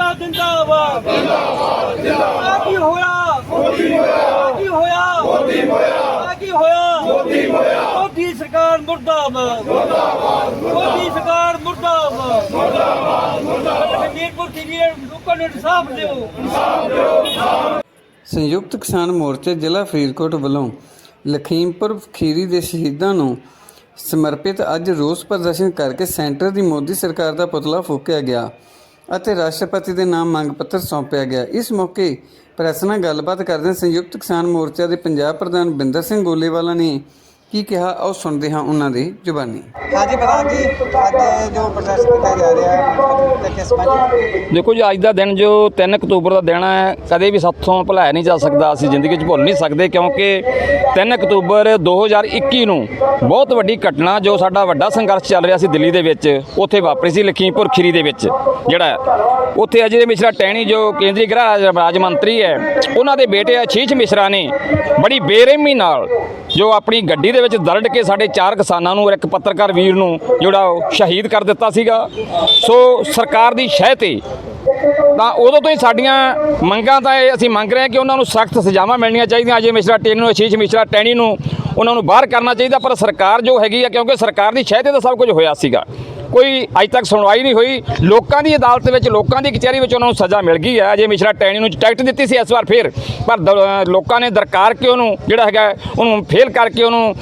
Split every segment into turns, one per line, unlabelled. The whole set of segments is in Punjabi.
ਮੋਰਚਾ ਜਿੰਦਾਬਾਦ ਜਿੰਦਾਬਾਦ। ਜਿੰਦਾਬਾਦ ਕੀ ਹੋਇਆ ਮੋਦੀ ਹੋਇਆ। ਕੀ ਹੋਇਆ ਮੋਦੀ ਹੋਇਆ। ਕੀ ਹੋਇਆ। ਮੋਦੀ ਹੋਇਆ। ਮੋਦੀ ਸਰਕਾਰ ਮੁਰਦਾਬਾਦ। ਮੁਰਦਾਬਾਦ ਮੋਦੀ ਸਰਕਾਰ ਮੁਰਦਾਬਾਦ। ਮੁਰਦਾਬਾਦ ਮੁਰਦਾਬਾਦ। ਮੀਰਪੁਰ ਕੀ ਲੋਕਾਂ ਨੂੰ ਇਨਸਾਫ ਦਿਓ।
ਸੰਯੁਕਤ ਕਿਸਾਨ ਮੋਰਚੇ ਜ਼ਿਲ੍ਹਾ ਫਰੀਦਕੋਟ ਵੱਲੋਂ ਲਖੀਮਪੁਰ ਖੀਰੀ ਦੇ ਸ਼ਹੀਦਾਂ ਨੂੰ ਸਮਰਪਿਤ ਅੱਜ ਰੋਸ ਪ੍ਰਦਰਸ਼ਨ ਕਰਕੇ ਸੈਂਟਰ ਦੀ ਮੋਦੀ ਸਰਕਾਰ ਦਾ ਪੁਤਲਾ ਫੂਕਿਆ ਗਿਆ। ਅਤੇ ਰਾਸ਼ਟਰਪਤੀ ਦੇ ਨਾਮ ਮੰਗ ਪੱਤਰ ਸੌਂਪਿਆ ਗਿਆ। ਇਸ ਮੌਕੇ ਪ੍ਰੈਸ ਨਾਲ ਗੱਲਬਾਤ ਕਰਦੇ ਸੰਯੁਕਤ ਕਿਸਾਨ ਮੋਰਚਾ ਦੇ ਪੰਜਾਬ ਪ੍ਰਧਾਨ ਬਿੰਦਰ ਸਿੰਘ ਗੋਲੇਵਾਲਾ ਨੇ ਕੀ ਕਿਹਾ ਆਓ ਸੁਣਦੇ ਹਾਂ ਉਹਨਾਂ ਦੀ ਜ਼ੁਬਾਨੀ।
ਹਾਂਜੀ ਪ੍ਰਧਾਨ ਜੀ, ਅੱਜ ਜੋ ਪ੍ਰੋਟੈਸਟ ਕੀਤਾ ਜਾ ਰਿਹਾ ਹੈ
ਦੇਖੋ ਜੀ, ਅੱਜ ਦਾ ਦਿਨ ਜੋ 3 ਅਕਤੂਬਰ ਦਾ ਦਿਨ ਹੈ, ਕਦੇ ਵੀ ਸਾਥੋਂ ਭੁਲਾਇਆ ਨਹੀਂ ਜਾ ਸਕਦਾ, ਅਸੀਂ ਜ਼ਿੰਦਗੀ 'ਚ ਭੁੱਲ ਨਹੀਂ ਸਕਦੇ, ਕਿਉਂਕਿ 3 ਅਕਤੂਬਰ 2021 ਨੂੰ ਬਹੁਤ ਵੱਡੀ ਘਟਨਾ ਜੋ ਸਾਡਾ ਵੱਡਾ ਸੰਘਰਸ਼ ਚੱਲ ਰਿਹਾ ਸੀ ਦਿੱਲੀ ਦੇ ਵਿੱਚ, ਉੱਥੇ ਵਾਪਰੀ ਸੀ ਲਖੀਮਪੁਰ ਖੀਰੀ ਦੇ ਵਿੱਚ, ਜਿਹੜਾ ਉੱਥੇ ਅਜੇ ਮਿਸ਼ਰਾ ਟੈਣੀ ਜੋ ਕੇਂਦਰੀ ਗ੍ਰਹਿ ਰਾਜ- ਮੰਤਰੀ ਹੈ, ਉਹਨਾਂ ਦੇ ਬੇਟੇ ਅਸ਼ੀਸ਼ ਮਿਸ਼ਰਾ ਨੇ ਬੜੀ ਬੇਰਹਿਮੀ ਨਾਲ ਜੋ ਆਪਣੀ ਗੱਡੀ ਦੇ ਵਿੱਚ ਦਰੜ ਕੇ ਸਾਡੇ ਚਾਰ ਕਿਸਾਨਾਂ ਨੂੰ ਇੱਕ ਪੱਤਰਕਾਰ ਵੀਰ ਨੂੰ ਜਿਹੜਾ ਉਹ ਸ਼ਹੀਦ ਕਰ ਦਿੱਤਾ ਸੀਗਾ। ਸੋ ਸਰਕਾਰ ਦੀ ਸ਼ਹਿ ਤੇ। ਤਾਂ ਉਦੋਂ ਤੋਂ ਹੀ ਸਾਡੀਆਂ ਮੰਗਾਂ ਤਾਂ ਇਹ ਅਸੀਂ ਮੰਗ ਰਹੇ ਹਾਂ ਕਿ ਉਹਨਾਂ ਨੂੰ ਸਖਤ ਸਜ਼ਾਵਾਂ ਮਿਲਣੀਆਂ ਚਾਹੀਦੀਆਂ। ਅਜੇ ਮਿਸ਼ਰਾ ਟੈਣੀ ਨੂੰ ਆਸ਼ੀਸ਼ ਮਿਸ਼ਰਾ ਟੈਣੀ ਨੂੰ, ਉਹਨਾਂ ਨੂੰ ਬਾਹਰ ਕਰਨਾ ਚਾਹੀਦਾ। ਪਰ ਸਰਕਾਰ ਜੋ ਹੈਗੀ ਆ, ਕਿਉਂਕਿ ਸਰਕਾਰ ਦੀ ਸ਼ਹਿ ਤੇ ਤਾਂ ਸਭ ਕੁਝ ਹੋਇਆ ਸੀਗਾ। ਕੋਈ ਅੱਜ ਤੱਕ ਸੁਣਵਾਈ ਨਹੀਂ ਹੋਈ। ਲੋਕਾਂ ਦੀ ਅਦਾਲਤ ਵਿੱਚ, ਲੋਕਾਂ ਦੀ ਕਚਹਿਰੀ ਵਿੱਚ ਉਹਨਾਂ ਨੂੰ ਸਜ਼ਾ ਮਿਲ ਗਈ ਹੈ। ਅਜੇ ਮਿਸ਼ਰਾ ਟੈਣੀ ਨੂੰ ਟਿਕਟ ਦਿੱਤੀ ਸੀ ਇਸ ਵਾਰ ਫਿਰ। ਪਰ ਦ- ਲੋਕਾਂ ਨੇ ਦਰਕਾਰ ਕੇ ਉਹਨੂੰ ਜਿਹੜਾ ਹੈਗਾ, ਉਹਨੂੰ ਫੇਲ ਕਰਕੇ ਉਹਨੂੰ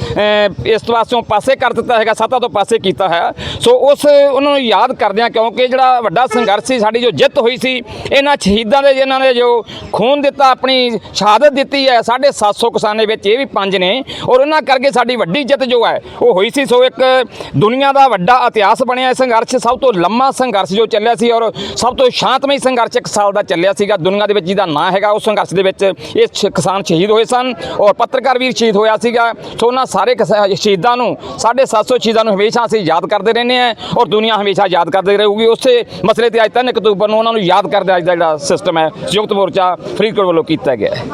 ਇਸ ਪਾਸਿਓਂ ਪਾਸੇ ਕਰ ਦਿੱਤਾ ਹੈਗਾ, ਸੱਤਾ ਤੋਂ ਪਾਸੇ ਕੀਤਾ ਹੈ। ਸੋ ਉਸ, ਉਹਨਾਂ ਨੂੰ ਯਾਦ ਕਰਦਿਆਂ ਕਿਉਂਕਿ ਜਿਹੜਾ ਵੱਡਾ ਸੰਘਰਸ਼ ਸੀ, ਸਾਡੀ ਜੋ ਜਿੱਤ ਹੋਈ ਸੀ, ਇਹਨਾਂ ਸ਼ਹੀਦਾਂ ਦੇ, ਜਿਨ੍ਹਾਂ ਨੇ ਜੋ ਖੂਨ ਦਿੱਤਾ, ਆਪਣੀ ਸ਼ਹਾਦਤ ਦਿੱਤੀ ਹੈ 750 ਕਿਸਾਨੇ ਵਿੱਚ ਇਹ ਵੀ ਪੰਜ ਨੇ। ਔਰ ਉਹਨਾਂ ਕਰਕੇ ਸਾਡੀ ਵੱਡੀ ਜਿੱਤ ਜੋ ਹੈ, ਉਹ ਹੋਈ ਸੀ। ਸੋ ਇੱਕ ਦੁਨੀਆ ਦਾ ਵੱਡਾ ਇਤਿਹਾਸ ਬਣਿਆ ਇਹ ਸੰਘਰਸ਼ ਸਭ ਤੋਂ ਲੰਮਾ ਸੰਘਰਸ਼ ਜੋ ਚੱਲਿਆ ਸੀ ਔਰ ਸਭ ਤੋਂ ਸ਼ਾਂਤਮਈ ਸੰਘਰਸ਼ ਇੱਕ ਸਾਲ ਦਾ ਚੱਲਿਆ ਸੀਗਾ। ਦੁਨੀਆ ਦੇ ਵਿੱਚ ਜਿਹਦਾ ਨਾਂ ਹੈਗਾ ਉਸ ਸੰਘਰਸ਼ ਦੇ ਵਿੱਚ ਇਹ ਕਿਸਾਨ ਸ਼ਹੀਦ ਹੋਏ ਸਨ ਔਰ ਪੱਤਰਕਾਰ ਵੀਰ ਸ਼ਹੀਦ ਹੋਇਆ ਸੀਗਾ। ਸੋ ਉਹਨਾਂ ਸਾਰੇ ਕਿਸਾ- ਸ਼ਹੀਦਾਂ ਨੂੰ 750 ਸ਼ਹੀਦਾਂ ਨੂੰ ਹਮੇਸ਼ਾ ਅਸੀਂ ਯਾਦ ਕਰਦੇ ਰਹਿੰਦੇ ਹਾਂ ਔਰ ਦੁਨੀਆ ਹਮੇਸ਼ਾ ਯਾਦ ਕਰਦੇ ਰਹੂਗੀ। ਉਸੇ ਮਸਲੇ ਤੇ ਅੱਜ 3 ਅਕਤੂਬਰ ਨੂੰ ਉਹਨਾਂ ਨੂੰ ਯਾਦ ਕਰਦੇ ਅੱਜ ਦਾ ਜਿਹੜਾ ਸਿਸਟਮ ਹੈ, ਸੰਯੁਕਤ ਮੋਰਚਾ ਫਰੀਦਕੋਟ ਵੱਲੋਂ ਕੀਤਾ ਗਿਆ ਹੈ।